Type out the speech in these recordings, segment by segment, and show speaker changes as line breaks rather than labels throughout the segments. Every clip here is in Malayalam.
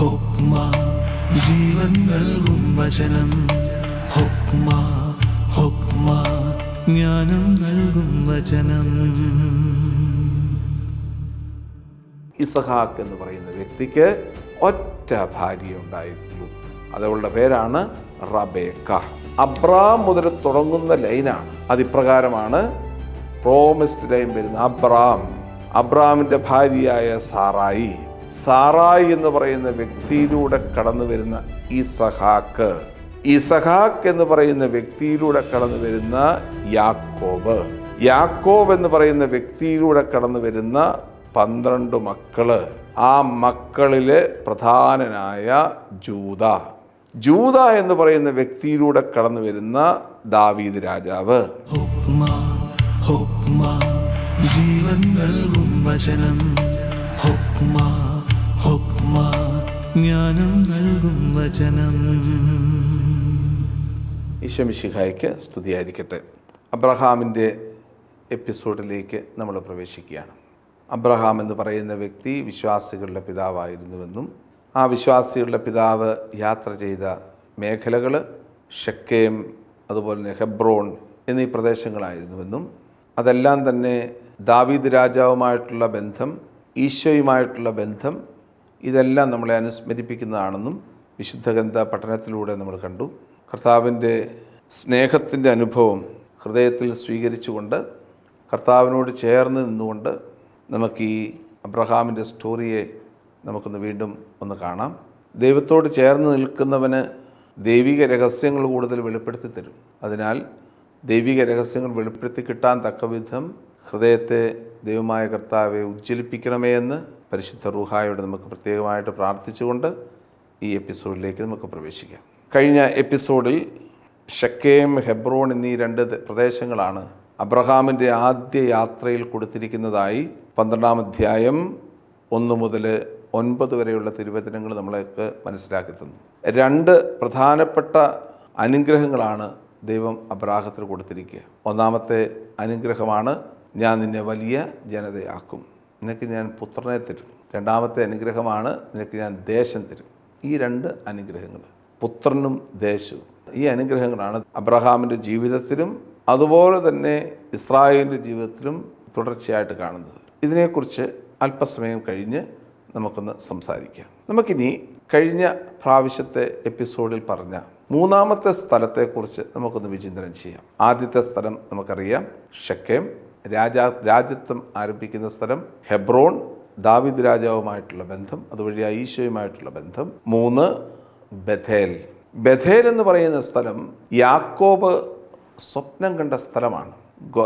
ജീവൻ നൽകും വചനം. ഹുക്മ ഹുക്മ ജ്ഞാനം നൽകും വചനം.
ഇസഹാക്ക് എന്ന് പറയുന്ന വ്യക്തിക്ക് ഒറ്റ ഭാര്യ ഉണ്ടായിരുന്നു. അതവളുടെ പേരാണ് റബേക്ക. അബ്രാം മുതൽ തുടങ്ങുന്ന ലൈനാണ്. അതിപ്രകാരമാണ് പ്രോമിസ്ഡ് ലൈൻ വരുന്ന അബ്രാം. അബ്രാമിന്റെ ഭാര്യയായ സാറായി. സാറായി എന്ന് പറയുന്ന വ്യക്തിയിലൂടെ കടന്നു വരുന്ന ഇസഹാക്ക്. ഇസഹാക്ക് എന്ന് പറയുന്ന വ്യക്തിയിലൂടെ കടന്നു വരുന്ന യാക്കോബ്. യാക്കോബ് എന്ന് പറയുന്ന വ്യക്തിയിലൂടെ കടന്നു വരുന്ന പന്ത്രണ്ട് മക്കൾ. ആ മക്കളിലെ പ്രധാനനായ ജൂത. ജൂത എന്ന് പറയുന്ന വ്യക്തിയിലൂടെ കടന്നു വരുന്ന ദാവീദ് രാജാവ്.
ജീവൻ നൽകും വചനം. ജ്ഞാനം നൽകും വചനം.
ഈശമിഷിഹായ്ക്ക് സ്തുതിയായിരിക്കട്ടെ. അബ്രഹാമിന്റെ എപ്പിസോഡിലേക്ക് നമ്മൾ പ്രവേശിക്കുകയാണ്. അബ്രഹാം എന്ന് പറയുന്ന വ്യക്തി വിശ്വാസികളുടെ പിതാവായിരുന്നുവെന്നും ആ വിശ്വാസികളുടെ പിതാവ് യാത്ര ചെയ്ത മേഖലകൾ ഷക്കേം അതുപോലെ തന്നെ ഹെബ്രോൺ എന്നീ പ്രദേശങ്ങളായിരുന്നുവെന്നും അതെല്ലാം തന്നെ ദാവീദ് രാജാവുമായിട്ടുള്ള ബന്ധം ഈശോയുമായിട്ടുള്ള ബന്ധം ഇതെല്ലാം നമ്മളെ അനുസ്മരിപ്പിക്കുന്നതാണെന്നും വിശുദ്ധ ഗന്ധ പഠനത്തിലൂടെ നമ്മൾ കണ്ടു. കർത്താവിന്റെ സ്നേഹത്തിന്റെ അനുഭവം ഹൃദയത്തിൽ സ്വീകരിച്ചുകൊണ്ട് കർത്താവിനോട് ചേർന്ന് നിന്നുകൊണ്ട് നമുക്ക് ഈ അബ്രഹാമിന്റെ സ്റ്റോറിയെ നമുക്കൊന്ന് വീണ്ടും ഒന്ന് കാണാം. ദൈവത്തോട് ചേർന്ന് നിൽക്കുന്നവന് ദൈവിക രഹസ്യങ്ങൾ കൂടുതൽ വെളിപ്പെടുത്തി തരും. അതിനാൽ ദൈവിക രഹസ്യങ്ങൾ വെളിപ്പെടുത്തി കിട്ടാൻ തക്കവിധം ഹൃദയത്തെ ദൈവമായ കർത്താവെ ഉജ്ജ്വലിപ്പിക്കണമേ എന്ന് പരിശുദ്ധ റൂഹായോട് നമുക്ക് പ്രത്യേകമായിട്ട് പ്രാർത്ഥിച്ചുകൊണ്ട് ഈ എപ്പിസോഡിലേക്ക് നമുക്ക് പ്രവേശിക്കാം. കഴിഞ്ഞ എപ്പിസോഡിൽ ഷക്കേം ഹെബ്രോൺ എന്നീ രണ്ട് പ്രദേശങ്ങളാണ് അബ്രഹാമിന്റെ ആദ്യ യാത്രയിൽ കൊടുത്തിരിക്കുന്നതായി പന്ത്രണ്ടാം അധ്യായം ഒന്ന് മുതൽ ഒൻപത് വരെയുള്ള തിരുവചനങ്ങൾ നമ്മളേക്ക് മനസ്സിലാക്കി തന്നു. രണ്ട് പ്രധാനപ്പെട്ട അനുഗ്രഹങ്ങളാണ് ദൈവം അബ്രാഹത്തിന് കൊടുത്തിരിക്കുക. ഒന്നാമത്തെ അനുഗ്രഹമാണ് ഞാൻ നിന്നെ വലിയ ജനതയാക്കും. നിനക്ക് ഞാൻ പുത്രനെ തരും. രണ്ടാമത്തെ അനുഗ്രഹമാണ് നിനക്ക് ഞാൻ ദേശം തരും. ഈ രണ്ട് അനുഗ്രഹങ്ങൾ. പുത്രനും ദേശവും. ഈ അനുഗ്രഹങ്ങളാണ് അബ്രഹാമിന്റെ ജീവിതത്തിലും അതുപോലെ തന്നെ ഇസ്രായേലിന്റെ ജീവിതത്തിലും തുടർച്ചയായിട്ട് കാണുന്നത്. ഇതിനെക്കുറിച്ച് അല്പസമയം കഴിഞ്ഞ് നമുക്കൊന്ന് സംസാരിക്കാം. നമുക്കിനി കഴിഞ്ഞ പ്രാവശ്യത്തെ എപ്പിസോഡിൽ പറഞ്ഞ മൂന്നാമത്തെ സ്ഥലത്തെക്കുറിച്ച് നമുക്കൊന്ന് വിചിന്തനം ചെയ്യാം. ആദ്യത്തെ സ്ഥലം നമുക്കറിയാം ഷക്കേം രാജാ രാജ്യത്വം ആരംഭിക്കുന്ന സ്ഥലം ഹെബ്രോൺ ദാവിദ് രാജാവുമായിട്ടുള്ള ബന്ധം അതുവഴി ഈശോയുമായിട്ടുള്ള ബന്ധം. മൂന്ന് ബഥേൽ. ബഥേൽ എന്ന് പറയുന്ന സ്ഥലം യാക്കോബ് സ്വപ്നം കണ്ട സ്ഥലമാണ്.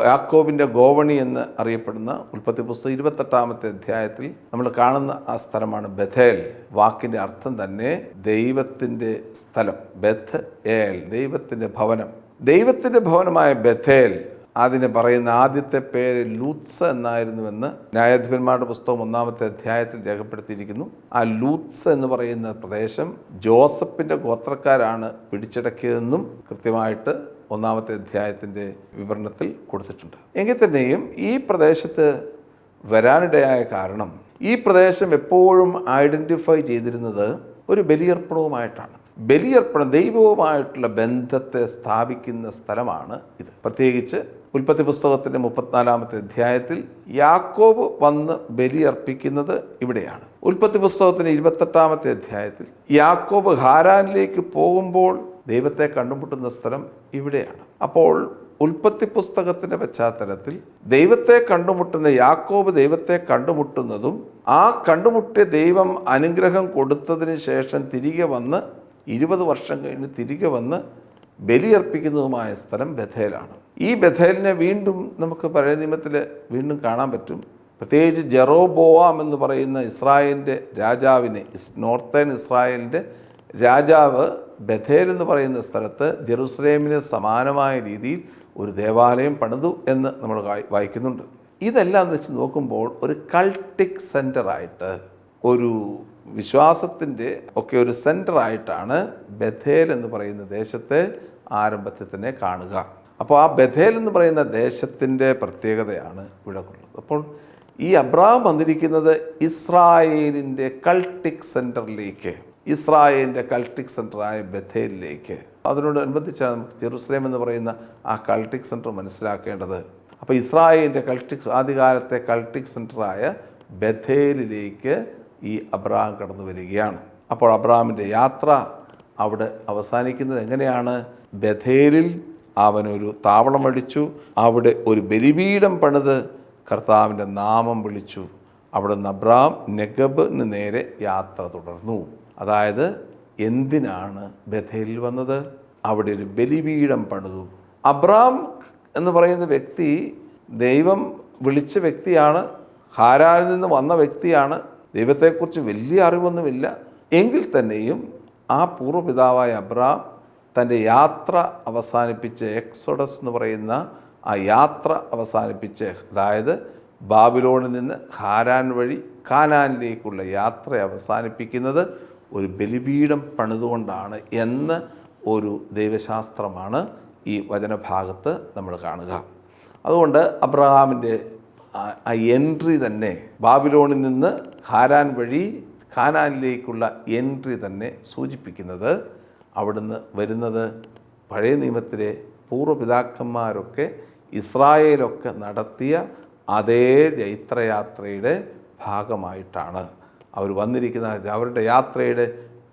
യാക്കോബിന്റെ ഗോവണി എന്ന് അറിയപ്പെടുന്ന ഉൽപ്പത്തി പുസ്തകം ഇരുപത്തെട്ടാമത്തെ അധ്യായത്തിൽ നമ്മൾ കാണുന്ന ആ സ്ഥലമാണ് ബഥേൽ. വാക്കിന്റെ അർത്ഥം തന്നെ ദൈവത്തിന്റെ സ്ഥലം ബഥ് ഏൽ ദൈവത്തിന്റെ ഭവനം. ദൈവത്തിന്റെ ഭവനമായ ബഥേൽ അതിന് പറയുന്ന ആദ്യത്തെ പേര് ലൂത്സ എന്നായിരുന്നുവെന്ന് ന്യായാധിപന്മാരുടെ പുസ്തകം ഒന്നാമത്തെ അധ്യായത്തിൽ രേഖപ്പെടുത്തിയിരിക്കുന്നു. ആ ലൂത്സ എന്ന് പറയുന്ന പ്രദേശം ജോസഫിന്റെ ഗോത്രക്കാരാണ് പിടിച്ചടക്കിയതെന്നും കൃത്യമായിട്ട് ഒന്നാമത്തെ അധ്യായത്തിന്റെ വിവരണത്തിൽ കൊടുത്തിട്ടുണ്ട്. എങ്കിൽ തന്നെയും ഈ പ്രദേശത്ത് വരാനിടയായ കാരണം ഈ പ്രദേശം എപ്പോഴും ഐഡന്റിഫൈ ചെയ്തിരുന്നത് ഒരു ബലിയർപ്പണവുമായിട്ടാണ്. ബലിയർപ്പണം ദൈവവുമായിട്ടുള്ള ബന്ധത്തെ സ്ഥാപിക്കുന്ന സ്ഥലമാണ് ഇത്. പ്രത്യേകിച്ച് ഉൽപ്പത്തി പുസ്തകത്തിന്റെ മുപ്പത്തിനാലാമത്തെ അധ്യായത്തിൽ യാക്കോബ് വന്ന് ബലിയർപ്പിക്കുന്നത് ഇവിടെയാണ്. ഉൽപ്പത്തി പുസ്തകത്തിന്റെ ഇരുപത്തെട്ടാമത്തെ അധ്യായത്തിൽ യാക്കോബ് ഹാരാനിലേക്ക് പോകുമ്പോൾ ദൈവത്തെ കണ്ടുമുട്ടുന്ന സ്ഥലം ഇവിടെയാണ്. അപ്പോൾ ഉൽപ്പത്തി പുസ്തകത്തിന്റെ പശ്ചാത്തലത്തിൽ ദൈവത്തെ കണ്ടുമുട്ടുന്ന യാക്കോബ് ദൈവത്തെ കണ്ടുമുട്ടുന്നതും ആ കണ്ടുമുട്ടിയ ദൈവം അനുഗ്രഹം കൊടുത്തതിന് ശേഷം തിരികെ വന്ന് ഇരുപത് വർഷം കഴിഞ്ഞ് തിരികെ വന്ന് ബലിയർപ്പിക്കുന്നതുമായ സ്ഥലം ബഥേലാണ്. ഈ ബഥേലിനെ വീണ്ടും നമുക്ക് പഴയ നിയമത്തിൽ വീണ്ടും കാണാൻ പറ്റും. പ്രത്യേകിച്ച് ജെറോബോവാം എന്ന് പറയുന്ന ഇസ്രായേലിന്റെ രാജാവിനെ നോർത്തേൺ ഇസ്രായേലിന്റെ രാജാവ് ബഥേൽ എന്ന് പറയുന്ന സ്ഥലത്ത് ജെറുസലേമിന് സമാനമായ രീതിയിൽ ഒരു ദേവാലയം പണിതു എന്ന് നമ്മൾ വായിക്കുന്നുണ്ട്. ഇതെല്ലാം വെച്ച് നോക്കുമ്പോൾ ഒരു കൾട്ടിക് സെന്ററായിട്ട് ഒരു വിശ്വാസത്തിന്റെ ഒക്കെ ഒരു സെന്ററായിട്ടാണ് ബഥേൽ എന്ന് പറയുന്ന ദേശത്തെ ആരംഭത്തിൽ തന്നെ കാണുക. അപ്പോൾ ആ ബഥേൽ എന്ന് പറയുന്ന ദേശത്തിന്റെ പ്രത്യേകതയാണ് ഇവിടെ ഉള്ളത് അപ്പോൾ ഈ അബ്രാം വന്നിരിക്കുന്നത് ഇസ്രായേലിന്റെ കൾട്ടിക് സെന്ററിലേക്ക് ഇസ്രായേലിന്റെ കൾട്ടിക് സെന്ററായ ബഥേലിലേക്ക്. അതിനോടനുബന്ധിച്ചാണ് നമുക്ക് ജെറുസലേം എന്ന് പറയുന്ന ആ കൾട്ടിക് സെന്റർ മനസ്സിലാക്കേണ്ടത്. അപ്പോൾ ഇസ്രായേലിന്റെ കൾട്ടിക് ആദ്യകാലത്തെ കൾട്ടിക് സെന്ററായ ബഥേലിലേക്ക് ഈ അബ്രഹാം കടന്നു വരികയാണ്. അപ്പോൾ അബ്രഹാമിന്റെ യാത്ര അവിടെ അവസാനിക്കുന്നത് എങ്ങനെയാണ്? ബഥേലിൽ അവനൊരു താവളമടിച്ചു അവിടെ ഒരു ബലിപീഠം പണിത് കർത്താവിന്റെ നാമം വിളിച്ചു. അവിടെ നിന്ന് അബ്രാം നെഗബിന് നേരെ യാത്ര തുടർന്നു. അതായത് എന്തിനാണ് ബഥേലിൽ വന്നത്? അവിടെ ഒരു ബലിപീഠം പണിതു. അബ്രാം എന്ന് പറയുന്ന വ്യക്തി ദൈവം വിളിച്ച വ്യക്തിയാണ്. ഹാരാനിൽ നിന്ന് വന്ന വ്യക്തിയാണ്. ദൈവത്തെക്കുറിച്ച് വലിയ അറിവൊന്നുമില്ല. എങ്കിൽ തന്നെയും ആ പൂർവപിതാവായ അബ്രാം തന്റെ യാത്ര അവസാനിപ്പിച്ച് എക്സോഡസ് എന്ന് പറയുന്ന ആ യാത്ര അവസാനിപ്പിച്ച് അതായത് ബാബിലോണിൽ നിന്ന് ഹാരാൻ വഴി കാനാനിലേക്കുള്ള യാത്ര അവസാനിപ്പിക്കുന്നത് ഒരു ബലിപീഠം പണിതുകൊണ്ടാണ് എന്ന് ഒരു ദൈവശാസ്ത്രമാണ് ഈ വചനഭാഗത്ത് നമ്മൾ കാണുക. അതുകൊണ്ട് അബ്രഹാമിന്റെ ആ- എൻട്രി തന്നെ ബാബിലോണിൽ നിന്ന് ഹാരാൻ വഴി കാനാനിലേക്കുള്ള എൻട്രി തന്നെ സൂചിപ്പിക്കുന്നത് അവിടുന്ന് വരുന്നത് പഴയ നിയമത്തിലെ പൂർവപിതാക്കന്മാരൊക്കെ ഇസ്രായേലൊക്കെ നടത്തിയ അതേ ജൈത്രയാത്രയുടെ ഭാഗമായിട്ടാണ് അവർ വന്നിരിക്കുന്ന അവരുടെ യാത്രയുടെ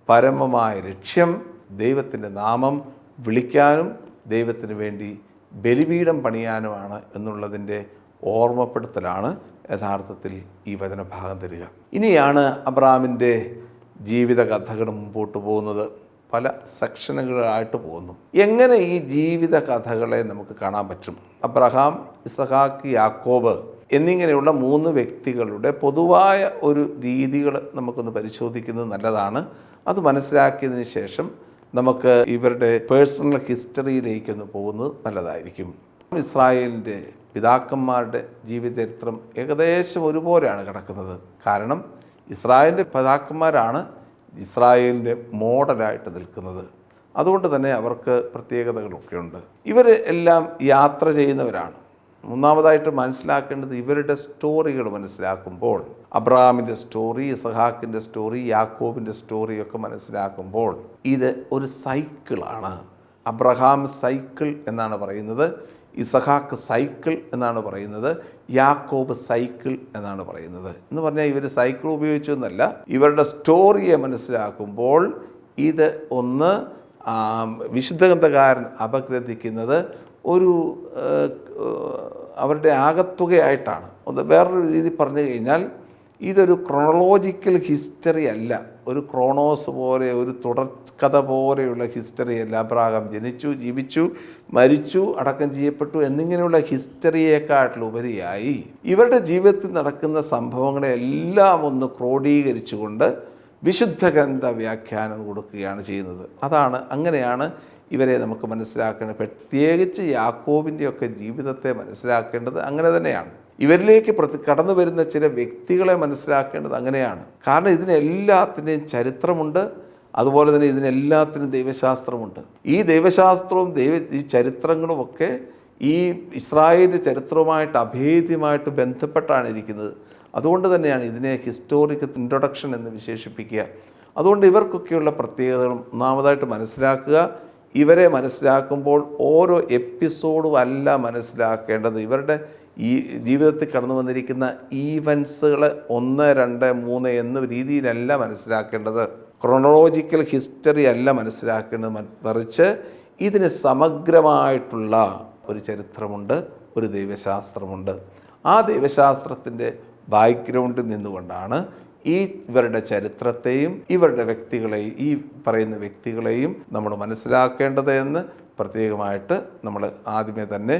പരമമായ ലക്ഷ്യം ദൈവത്തിന്റെ നാമം വിളിക്കാനും ദൈവത്തിന് വേണ്ടി ബലിപീഠം പണിയാനുമാണ് എന്നുള്ളതിന്റെ ഓർമ്മപ്പെടുത്തലാണ് യഥാർത്ഥത്തിൽ ഈ വചനഭാഗം തരിക. ഇനിയാണ് അബ്രാമിന്റെ ജീവിത കഥകൾ മുമ്പോട്ട് പോകുന്നത്. പല സെക്ഷനുകളായിട്ട് പോകുന്നു. എങ്ങനെ ഈ ജീവിത കഥകളെ നമുക്ക് കാണാൻ പറ്റും? അബ്രഹാം ഇസഹാക്ക് യാക്കോബ് എന്നിങ്ങനെയുള്ള മൂന്ന് വ്യക്തികളുടെ പൊതുവായ ഒരു രീതികൾ നമുക്കൊന്ന് പരിശോധിക്കുന്നത് നല്ലതാണ്. അത് മനസ്സിലാക്കിയതിന് ശേഷം നമുക്ക് ഇവരുടെ പേഴ്സണൽ ഹിസ്റ്ററിയിലേക്കൊന്ന് പോകുന്നത് നല്ലതായിരിക്കും. ഇസ്രായേലിന്റെ പിതാക്കന്മാരുടെ ജീവചരിത്രം ഏകദേശം ഒരുപോലെയാണ് കിടക്കുന്നത്. കാരണം ഇസ്രായേലിന്റെ പിതാക്കന്മാരാണ് ഇസ്രായേലിന്റെ മോഡലായിട്ട് നിൽക്കുന്നത്. അതുകൊണ്ട് തന്നെ അവർക്ക് പ്രത്യേകതകളൊക്കെ ഉണ്ട്. ഇവർ എല്ലാം യാത്ര ചെയ്യുന്നവരാണ്. മൂന്നാമതായിട്ട് മനസ്സിലാക്കേണ്ടത് ഇവരുടെ സ്റ്റോറികൾ മനസ്സിലാക്കുമ്പോൾ അബ്രഹാമിന്റെ സ്റ്റോറി ഇസഹാക്കിന്റെ സ്റ്റോറി യാക്കോബിന്റെ സ്റ്റോറിയൊക്കെ മനസ്സിലാക്കുമ്പോൾ ഇത് ഒരു സൈക്കിളാണ്. അബ്രഹാം സൈക്കിൾ എന്നാണ് പറയുന്നത്. ഇസഹാക്ക് സൈക്കിൾ എന്നാണ് പറയുന്നത് യാക്കോബ് സൈക്കിൾ എന്നാണ് പറയുന്നത്. എന്ന് പറഞ്ഞാൽ ഇവർ സൈക്കിൾ ഉപയോഗിച്ചൊന്നല്ല ഇവരുടെ സ്റ്റോറിയെ മനസ്സിലാക്കുമ്പോൾ ഇത് ഒന്ന് വിശുദ്ധഗന്ധകാരൻ അപഗ്രഥിക്കുന്നത് ഒരു അവരുടെ ആകത്തുകയായിട്ടാണ്. വേറൊരു രീതി പറഞ്ഞു കഴിഞ്ഞാൽ ഇതൊരു ക്രോണോളജിക്കൽ ഹിസ്റ്ററി അല്ല. ഒരു ക്രോണോസ് പോലെ ഒരു തുടർക്കഥ പോലെയുള്ള ഹിസ്റ്ററി അല്ല. അബ്രാഹം ജനിച്ചു ജീവിച്ചു മരിച്ചു അടക്കം ചെയ്യപ്പെട്ടു എന്നിങ്ങനെയുള്ള ഹിസ്റ്ററിയേക്കാട്ടിലുപരിയായി ഇവരുടെ ജീവിതത്തിൽ നടക്കുന്ന സംഭവങ്ങളെ എല്ലാം ഒന്ന് ക്രോഡീകരിച്ചുകൊണ്ട് വിശുദ്ധ ഗ്രന്ഥ വ്യാഖ്യാനം കൊടുക്കുകയാണ് ചെയ്യുന്നത്. അതാണ് അങ്ങനെയാണ് ഇവരെ നമുക്ക് മനസ്സിലാക്കേണ്ടത്. പ്രത്യേകിച്ച് യാക്കോബിന്റെയൊക്കെ ജീവിതത്തെ മനസ്സിലാക്കേണ്ടത് അങ്ങനെ തന്നെയാണ്. ഇവരിലേക്ക് കടന്നു വരുന്ന ചില വ്യക്തികളെ മനസ്സിലാക്കേണ്ടത് അങ്ങനെയാണ്. കാരണം ഇതിനെല്ലാത്തിന്റെയും ചരിത്രമുണ്ട്. അതുപോലെ തന്നെ ഇതിനെല്ലാത്തിനും ദൈവശാസ്ത്രമുണ്ട്. ഈ ദൈവശാസ്ത്രവും ദൈവ ഈ ചരിത്രങ്ങളും ഒക്കെ ഈ ഇസ്രായേലിന്റെ ചരിത്രവുമായിട്ട് അഭേദ്യമായിട്ട് ബന്ധപ്പെട്ടാണ് ഇരിക്കുന്നത്. അതുകൊണ്ട് തന്നെയാണ് ഇതിനെ ഹിസ്റ്റോറിക്കൽ ഇൻട്രൊഡക്ഷൻ എന്ന് വിശേഷിപ്പിക്കുക. അതുകൊണ്ട് ഇവർക്കൊക്കെയുള്ള പ്രത്യേകതകളും ഒന്നാമതായിട്ട് മനസ്സിലാക്കുക. ഇവരെ മനസ്സിലാക്കുമ്പോൾ ഓരോ എപ്പിസോഡും അല്ല മനസ്സിലാക്കേണ്ടത്. ഇവരുടെ ഈ ജീവിതത്തിൽ കടന്നു വന്നിരിക്കുന്ന ഈവൻസുകൾ ഒന്ന് രണ്ട് മൂന്ന് എന്ന രീതിയിലല്ല മനസ്സിലാക്കേണ്ടത്. ക്രോണോളജിക്കൽ ഹിസ്റ്ററി അല്ല മനസ്സിലാക്കേണ്ടത് മറിച്ച് ഇതിന് സമഗ്രമായിട്ടുള്ള ഒരു ചരിത്രമുണ്ട് ഒരു ദൈവശാസ്ത്രമുണ്ട്. ആ ദൈവശാസ്ത്രത്തിന്റെ ബാക്ക്ഗ്രൗണ്ടിൽ നിന്നുകൊണ്ടാണ് ഈ ഇവരുടെ ചരിത്രത്തെയും ഇവരുടെ വ്യക്തികളെയും ഈ പറയുന്ന വ്യക്തികളെയും നമ്മൾ മനസ്സിലാക്കേണ്ടത് എന്ന് പ്രത്യേകമായിട്ട് നമ്മൾ ആദ്യമേ തന്നെ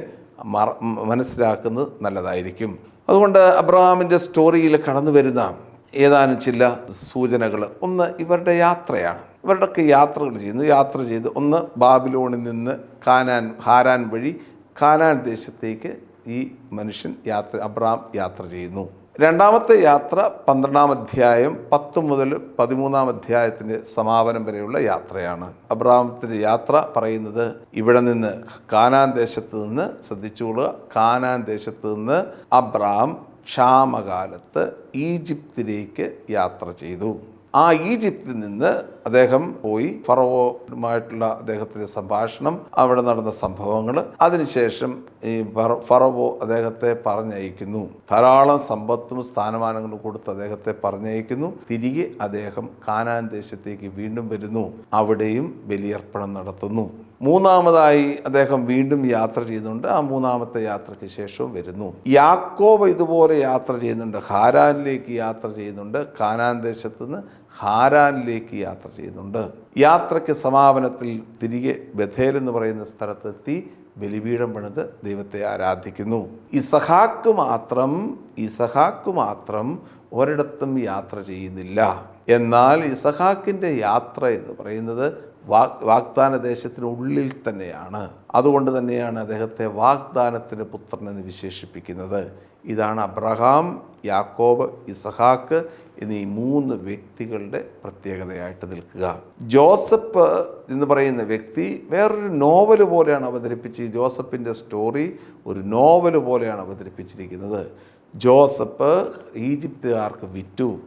മനസ്സിലാക്കുന്നത് നല്ലതായിരിക്കും. അതുകൊണ്ട് അബ്രഹാമിന്റെ സ്റ്റോറിയിൽ കടന്നു വരുന്ന ഏതാനും ചില സൂചനകൾ. ഒന്ന് ഇവരുടെ യാത്രയാണ്. ഇവരുടെയൊക്കെ യാത്രകൾ ചെയ്യുന്നു. യാത്ര ചെയ്ത് ഒന്ന് ബാബിലോണിൽ നിന്ന് കാനാൻ ഹാരാൻ വഴി കാനാൻ ദേശത്തേക്ക് ഈ മനുഷ്യൻ യാത്ര അബ്രഹാം യാത്ര ചെയ്യുന്നു. രണ്ടാമത്തെ യാത്ര പന്ത്രണ്ടാം അധ്യായം പത്ത് മുതൽ പതിമൂന്നാം അധ്യായത്തിന്റെ സമാപനം വരെയുള്ള യാത്രയാണ്. അബ്രഹാമത്തിന്റെ യാത്ര പറയുന്നത് ഇവിടെ നിന്ന് കാനാൻ ദേശത്ത് നിന്ന് ശ്രദ്ധിച്ചുകൊള്ളുക. കാനാൻ ദേശത്ത് നിന്ന് അബ്രാം ക്ഷാമകാലത്ത് ഈജിപ്തിലേക്ക് യാത്ര ചെയ്തു. ആ ഈജിപ്തിൽ നിന്ന് അദ്ദേഹം പോയി ഫറവോയുമായിട്ടുള്ള അദ്ദേഹത്തിന്റെ സംഭാഷണം അവിടെ നടന്ന സംഭവങ്ങൾ. അതിനുശേഷം ഈ ഫറവോ അദ്ദേഹത്തെ പറഞ്ഞയക്കുന്നു. ധാരാളം സമ്പത്തും സ്ഥാനമാനങ്ങളും കൊടുത്ത് അദ്ദേഹത്തെ പറഞ്ഞയക്കുന്നു. തിരികെ അദ്ദേഹം കാനാൻ ദേശത്തേക്ക് വീണ്ടും വരുന്നു. അവിടെയും ബലിയർപ്പണം നടത്തുന്നു. മൂന്നാമതായി അദ്ദേഹം വീണ്ടും യാത്ര ചെയ്യുന്നുണ്ട്. ആ മൂന്നാമത്തെ യാത്രയ്ക്ക് ശേഷവും വരുന്നു. യാക്കോബ് ഇതുപോലെ യാത്ര ചെയ്യുന്നുണ്ട്. ഹാരാനിലേക്ക് യാത്ര ചെയ്യുന്നുണ്ട്. കാനാൻ ദേശത്ത് നിന്ന് ഹാരാനിലേക്ക് യാത്ര ചെയ്യുന്നുണ്ട്. യാത്രയ്ക്ക് സമാപനത്തിൽ തിരികെ ബഥേൽ എന്ന് പറയുന്ന സ്ഥലത്തെത്തി ബലിപീഠം പണിത് ദൈവത്തെ ആരാധിക്കുന്നു. ഇസഹാക്ക് മാത്രം ഇസഹാക്ക് മാത്രം ഒരിടത്തും യാത്ര ചെയ്യുന്നില്ല. എന്നാൽ ഇസഹാക്കിന്റെ യാത്ര എന്ന് പറയുന്നത് വാഗ് വാഗ്ദാന ദേശത്തിനുള്ളിൽ തന്നെയാണ്. അതുകൊണ്ട് തന്നെയാണ് അദ്ദേഹത്തെ വാഗ്ദാനത്തിന്റെ പുത്രൻ എന്ന് വിശേഷിപ്പിക്കുന്നത്. ഇതാണ് അബ്രഹാം യാക്കോബ് ഇസഹാക്ക് എന്നീ മൂന്ന് വ്യക്തികളുടെ പ്രത്യേകതയായിട്ട് നിൽക്കുക. ജോസഫ് എന്ന് പറയുന്ന വ്യക്തി വേറൊരു നോവൽ പോലെയാണ് അവതരിപ്പിച്ച് ജോസഫിന്റെ സ്റ്റോറി ഒരു നോവൽ പോലെയാണ് അവതരിപ്പിച്ചിരിക്കുന്നത്. ജോസഫ് ഈജിപ്തുകാർക്ക് വിറ്റു.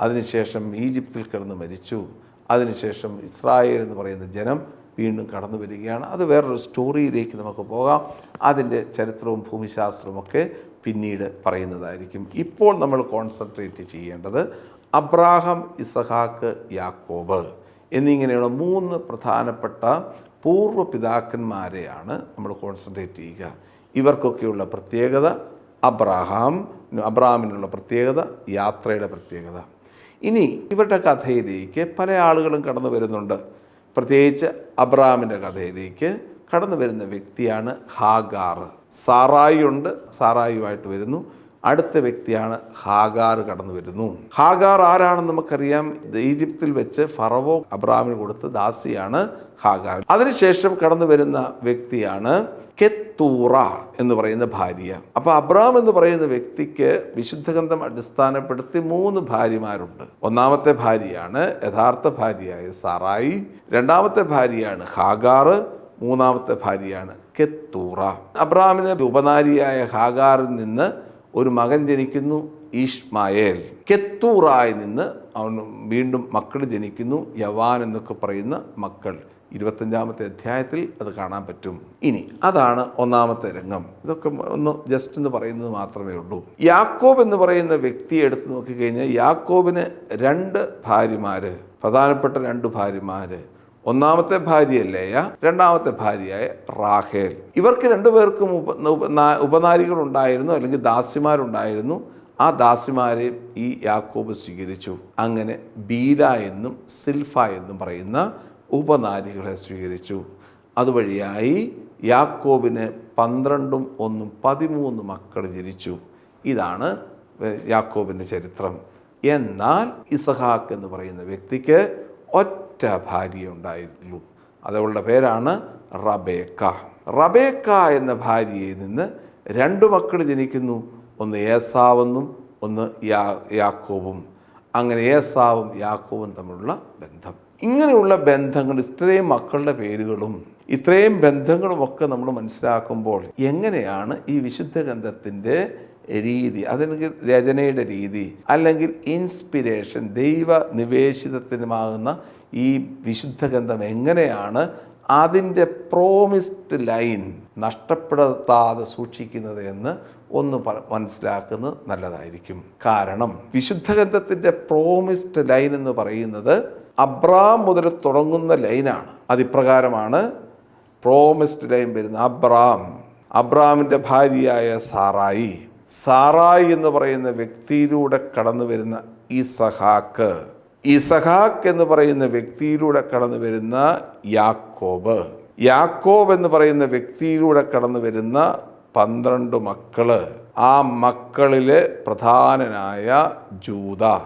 അതിനുശേഷം ഈജിപ്തിൽ കിടന്ന് മരിച്ചു. അതിനുശേഷം ഇസ്രായേൽ എന്ന് പറയുന്ന ജനം വീണ്ടും കടന്നു വരികയാണ്. അത് വേറൊരു സ്റ്റോറിയിലേക്ക് നമുക്ക് പോകാം. അതിന്റെ ചരിത്രവും ഭൂമിശാസ്ത്രവും ഒക്കെ പിന്നീട് പറയുന്നതായിരിക്കും. ഇപ്പോൾ നമ്മൾ കോൺസെൻട്രേറ്റ് ചെയ്യേണ്ടത് അബ്രാഹം ഇസഹാക്ക് യാക്കോബ് എന്നിങ്ങനെയുള്ള മൂന്ന് പ്രധാനപ്പെട്ട പൂർവ പിതാക്കന്മാരെയാണ് നമ്മൾ കോൺസെൻട്രേറ്റ് ചെയ്യുക. ഇവർക്കൊക്കെയുള്ള പ്രത്യേകത അബ്രാഹാം അബ്രാഹാമിനുള്ള പ്രത്യേകത യാത്രയുടെ പ്രത്യേകത. ഇനി ഇവരുടെ കഥയിലേക്ക് പല ആളുകളും കടന്നു വരുന്നുണ്ട്. പ്രത്യേകിച്ച് അബ്രാമിന്റെ കഥയിലേക്ക് കടന്നു വരുന്ന വ്യക്തിയാണ് ഹാഗാർ. സാറായി ഉണ്ട് സാറായുമായിട്ട് വരുന്നു. അടുത്ത വ്യക്തിയാണ് ഹാഗാർ കടന്നു വരുന്നു. ഹാഗാർ ആരാണെന്ന് നമുക്കറിയാം. ഈജിപ്തിൽ വെച്ച് ഫറവോ അബ്രാമിന് കൊടുത്ത ദാസിയാണ് ഹാഗാർ. അതിനുശേഷം കടന്നു വരുന്ന വ്യക്തിയാണ് കെത്തൂറ എന്ന് പറയുന്ന ഭാര്യ. അപ്പോൾ അബ്രാം എന്ന് പറയുന്ന വ്യക്തിക്ക് വിശുദ്ധഗന്ധം അടിസ്ഥാനപ്പെടുത്തി മൂന്ന് ഭാര്യമാരുണ്ട്. ഒന്നാമത്തെ ഭാര്യയാണ് യഥാർത്ഥ ഭാര്യയായ സറായി. രണ്ടാമത്തെ ഭാര്യയാണ് ഹാഗാർ. മൂന്നാമത്തെ ഭാര്യയാണ് കെത്തൂറ. അബ്രാമിന് ഉപനാരിയായ ഹാഗാറിൽ നിന്ന് ഒരു മകൻ ജനിക്കുന്നു ഈഷ്മായേൽ കെത്തൂറായി നിന്ന് അവൻ വീണ്ടും മക്കൾ ജനിക്കുന്നു യവാൻ എന്നൊക്കെ പറയുന്ന മക്കൾ. ഇരുപത്തഞ്ചാമത്തെ അധ്യായത്തിൽ അത് കാണാൻ പറ്റും. ഇനി അതാണ് ഒന്നാമത്തെ രംഗം. ഇതൊക്കെ ഒന്ന് ജസ്റ്റ് എന്ന് പറയുന്നത് മാത്രമേ ഉള്ളൂ. യാക്കോബ് എന്ന് പറയുന്ന വ്യക്തിയെ എടുത്ത് നോക്കിക്കഴിഞ്ഞാൽ യാക്കോബിന് രണ്ട് ഭാര്യമാർ പ്രധാനപ്പെട്ട രണ്ട് ഭാര്യമാര്. ഒന്നാമത്തെ ഭാര്യ ലേയ രണ്ടാമത്തെ ഭാര്യയായ റാഹേൽ. ഇവർക്ക് രണ്ടുപേർക്കും ഉപ ഉപനാരികളുണ്ടായിരുന്നു അല്ലെങ്കിൽ ദാസിമാരുണ്ടായിരുന്നു. ആ ദാസിമാരെയും ഈ യാക്കോബ് സ്വീകരിച്ചു. അങ്ങനെ ബീല എന്നും സിൽഫ എന്നും പറയുന്ന ഉപനാരികളെ സ്വീകരിച്ചു. അതുവഴിയായി യാക്കോബിന് പന്ത്രണ്ടും ഒന്നും പതിമൂന്ന് മക്കൾ ജനിച്ചു. ഇതാണ് യാക്കോബിന്റെ ചരിത്രം. എന്നാൽ ഇസഹാക്ക് എന്ന് പറയുന്ന വ്യക്തിക്ക് ഒറ്റ ഭാര്യ ഉണ്ടായിരുന്നു അതവളുടെ പേരാണ് റബേക്ക. റബേക്ക എന്ന ഭാര്യയിൽ നിന്ന് രണ്ട് മക്കൾ ജനിക്കുന്നു. ഒന്ന് ഏസാവെന്നും ഒന്ന് യാ യാക്കോവും അങ്ങനെ ഏസാവും യാക്കോവും തമ്മിലുള്ള ബന്ധം. ഇങ്ങനെയുള്ള ബന്ധങ്ങൾ ഇത്രയും മക്കളുടെ പേരുകളും ഇത്രയും ബന്ധങ്ങളുമൊക്കെ നമ്മൾ മനസ്സിലാക്കുമ്പോൾ എങ്ങനെയാണ് ഈ വിശുദ്ധ ഗന്ധത്തിന്റെ രീതി അതെനിക്ക് രചനയുടെ രീതി അല്ലെങ്കിൽ ഇൻസ്പിരേഷൻ ദൈവ നിവേശിതത്തിനുമാകുന്ന ഈ വിശുദ്ധ ഗന്ധം എങ്ങനെയാണ് അതിന്റെ പ്രോമിസ്ഡ് ലൈൻ നഷ്ടപ്പെടുത്താതെ സൂക്ഷിക്കുന്നത് എന്ന് ഒന്ന് മനസ്സിലാക്കുന്നത് നല്ലതായിരിക്കും. കാരണം വിശുദ്ധ ഗന്ധത്തിന്റെ പ്രോമിസ്ഡ് ലൈൻ എന്ന് പറയുന്നത് അബ്രാം മുതൽ തുടങ്ങുന്ന ലൈനാണ് അതിപ്രകാരമാണ് പ്രോമിസ്ഡ് ലൈൻ വരുന്ന അബ്രാം അബ്രാമിന്റെ ഭാര്യയായ സാറായി. സാറായി എന്ന് പറയുന്ന വ്യക്തിയിലൂടെ കടന്നു വരുന്ന ഇസഹാക്ക്. ഇസഹാക്ക് എന്ന് പറയുന്ന വ്യക്തിയിലൂടെ കടന്നു വരുന്ന യാക്കോബ്. യാക്കോബ് എന്ന് പറയുന്ന വ്യക്തിയിലൂടെ കടന്നു വരുന്ന പന്ത്രണ്ട് മക്കൾ. ആ മക്കളിലെ പ്രധാനനായ ജൂത.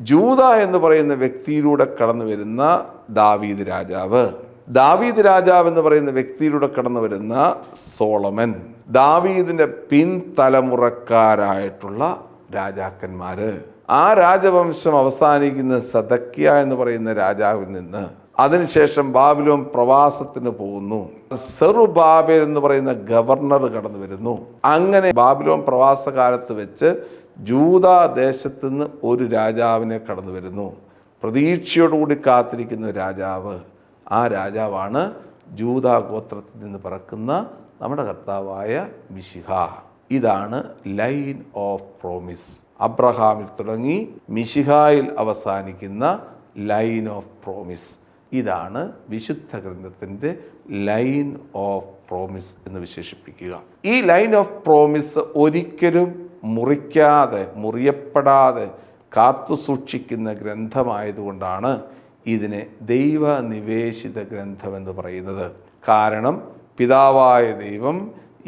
ജൂത എന്ന് പറയുന്ന വ്യക്തിയിലൂടെ കടന്നു വരുന്ന ദാവീദ് രാജാവ്. ദാവീദ് രാജാവ് എന്ന് പറയുന്ന വ്യക്തിയിലൂടെ കടന്നു വരുന്ന സോളമൻ. ദാവീദിന്റെ പിൻതലമുറക്കാരായിട്ടുള്ള രാജാക്കന്മാർ ആ രാജവംശം അവസാനിക്കുന്ന സദക്യ എന്ന് പറയുന്ന രാജാവിൽ നിന്ന് അതിനുശേഷം ബാബിലോൺ പ്രവാസത്തിന് പോകുന്നു. സെറു ബാബെ എന്ന് പറയുന്ന ഗവർണർ കടന്നു വരുന്നു. അങ്ങനെ ബാബിലോൺ പ്രവാസകാലത്ത് വെച്ച് ജൂതാ ദേശത്ത് നിന്ന് ഒരു രാജാവിനെ കടന്നു വരുന്നു. പ്രതീക്ഷയോടുകൂടി കാത്തിരിക്കുന്ന രാജാവ് ആ രാജാവാണ് ജൂതാ ഗോത്രത്തിൽ നിന്ന് പിറക്കുന്ന നമ്മുടെ കർത്താവായ മിശിഹ. ഇതാണ് ലൈൻ ഓഫ് പ്രോമിസ്. അബ്രഹാമിൽ തുടങ്ങി മിശിഹായിൽ അവസാനിക്കുന്ന ലൈൻ ഓഫ് പ്രോമിസ്. ഇതാണ് വിശുദ്ധ ഗ്രന്ഥത്തിന്റെ ലൈൻ ഓഫ് പ്രോമിസ് എന്ന് വിശേഷിപ്പിക്കുക. ഈ ലൈൻ ഓഫ് പ്രോമിസ് ഒരിക്കലും മുറിക്കാതെ മുറിയപ്പെടാതെ കാത്തു സൂക്ഷിക്കുന്ന ഗ്രന്ഥമായതുകൊണ്ടാണ് ഇതിനെ ദൈവനിവേശിത ഗ്രന്ഥമെന്ന് പറയുന്നത്. കാരണം പിതാവായ ദൈവം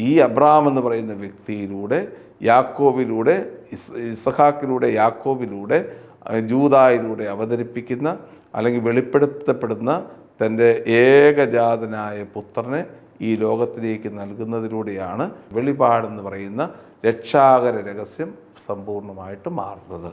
ഈ അബ്രാം എന്ന് പറയുന്ന വ്യക്തിയിലൂടെ യാക്കോബിലൂടെ ഇസ് ഇസഹാക്കിലൂടെ യാക്കോബിലൂടെ ജൂതായിലൂടെ അവതരിപ്പിക്കുന്ന അല്ലെങ്കിൽ വെളിപ്പെടുത്തപ്പെടുന്ന തന്റെ ഏകജാതനായ പുത്രനെ ഈ ലോകത്തിലേക്ക് നൽകുന്നതിലൂടെയാണ് വെളിപാടെന്ന് പറയുന്ന രക്ഷാകര രഹസ്യം സമ്പൂർണമായിട്ട് മാറുന്നത്.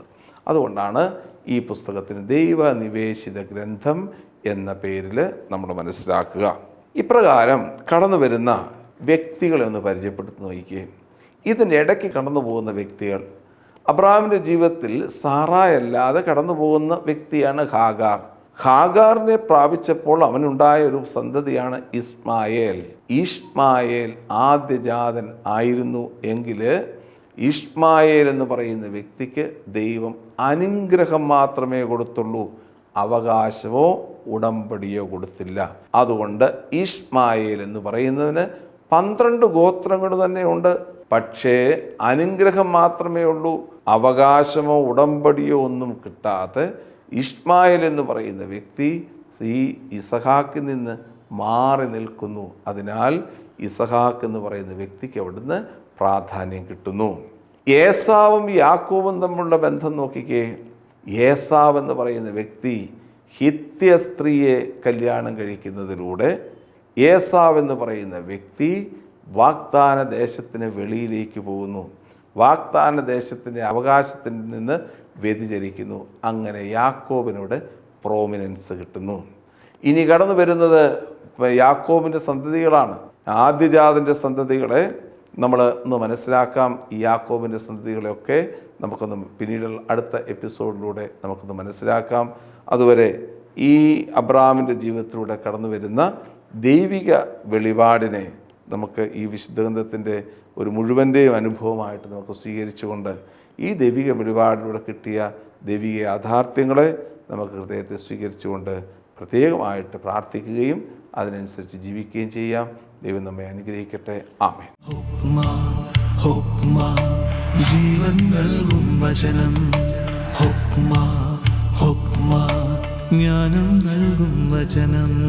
അതുകൊണ്ടാണ് ഈ പുസ്തകത്തിന് ദൈവനിവേശിത ഗ്രന്ഥം എന്ന പേരിൽ നമ്മൾ മനസ്സിലാക്കുക. ഇപ്രകാരം കടന്നു വരുന്ന വ്യക്തികളെ ഒന്ന് പരിചയപ്പെടുത്തി ഇതിന്റെ ഇടയ്ക്ക് കടന്നു പോകുന്ന വ്യക്തികൾ. അബ്രാമിന്റെ ജീവിതത്തിൽ സാറായല്ലാതെ കടന്നു പോകുന്ന വ്യക്തിയാണ് ഹാഗാർ. ഹാഗാറിനെ പ്രാപിച്ചപ്പോൾ അവനുണ്ടായ ഒരു സന്തതിയാണ് ഇസ്മായേൽ. ഇഷ്മായേൽ ആദ്യജാതൻ ആയിരുന്നു എങ്കിൽ ഇഷ്മായേൽ എന്ന് പറയുന്ന വ്യക്തിക്ക് ദൈവം അനുഗ്രഹം മാത്രമേ കൊടുത്തുള്ളൂ. അവകാശമോ ഉടമ്പടിയോ കൊടുത്തില്ല. അതുകൊണ്ട് ഇഷ്മായേൽ എന്ന് പറയുന്നതിന് പന്ത്രണ്ട് ഗോത്രങ്ങൾ തന്നെയുണ്ട് പക്ഷേ അനുഗ്രഹം മാത്രമേ ഉള്ളൂ. അവകാശമോ ഉടമ്പടിയോ ഒന്നും കിട്ടാതെ ഇഷ്മായേൽ എന്ന് പറയുന്ന വ്യക്തി സി ഇസഹാക്കിൽ നിന്ന് മാറി നിൽക്കുന്നു. അതിനാൽ ഇസഹാക്ക് എന്ന് പറയുന്ന വ്യക്തിക്ക് അവിടുന്ന് പ്രാധാന്യം കിട്ടുന്നു. ഏസാവും യാക്കോവും തമ്മിലുള്ള ബന്ധം നോക്കിക്കേ. ഏസാവ് എന്ന് പറയുന്ന വ്യക്തി ഹിത്യ സ്ത്രീയെ കല്യാണം കഴിക്കുന്നതിലൂടെ ഏസാവ് എന്ന് പറയുന്ന വ്യക്തി വാഗ്ദാന ദേശത്തിന് വെളിയിലേക്ക് പോകുന്നു. വാഗ്ദാന ദേശത്തിന്റെ അവകാശത്തിൽ നിന്ന് വ്യതിചരിക്കുന്നു അങ്ങനെ യാക്കോബിനോട് പ്രോമിനൻസ് കിട്ടുന്നു. ഇനി കടന്നു വരുന്നത് യാക്കോബിന്റെ സന്തതികളാണ്. ആദ്യജാതന്റെ സന്തതികളെ നമ്മൾ ഒന്ന് മനസ്സിലാക്കാം ഈ യാക്കോബിന്റെ സന്തതികളെയൊക്കെ നമുക്കൊന്ന് പിന്നീട് അടുത്ത എപ്പിസോഡിലൂടെ നമുക്കൊന്ന് മനസ്സിലാക്കാം. അതുവരെ ഈ അബ്രാമിന്റെ ജീവിതത്തിലൂടെ കടന്നു വരുന്ന ദൈവിക വെളിപാടിനെ നമുക്ക് ഈ വിശുദ്ധ ഗ്രന്ഥത്തിന്റെ ഒരു മുഴുവന്റെയും അനുഭവമായിട്ട് നമുക്ക് സ്വീകരിച്ചുകൊണ്ട് ഈ ദൈവിക വെളിപാടിലൂടെ കിട്ടിയ ദൈവിക യാഥാർത്ഥ്യങ്ങളെ നമുക്ക് ഹൃദയത്തെ സ്വീകരിച്ചുകൊണ്ട് പ്രത്യേകമായിട്ട് പ്രാർത്ഥിക്കുകയും അതിനനുസരിച്ച് ജീവിക്കുകയും ചെയ്യാം. ദൈവം നമ്മെ അനുഗ്രഹിക്കട്ടെ.
ആമേ ജീവൻ നൽകും വചനം. ഹുക്മ ഹുക്മ ജ്ഞാനം നൽകും വചനം.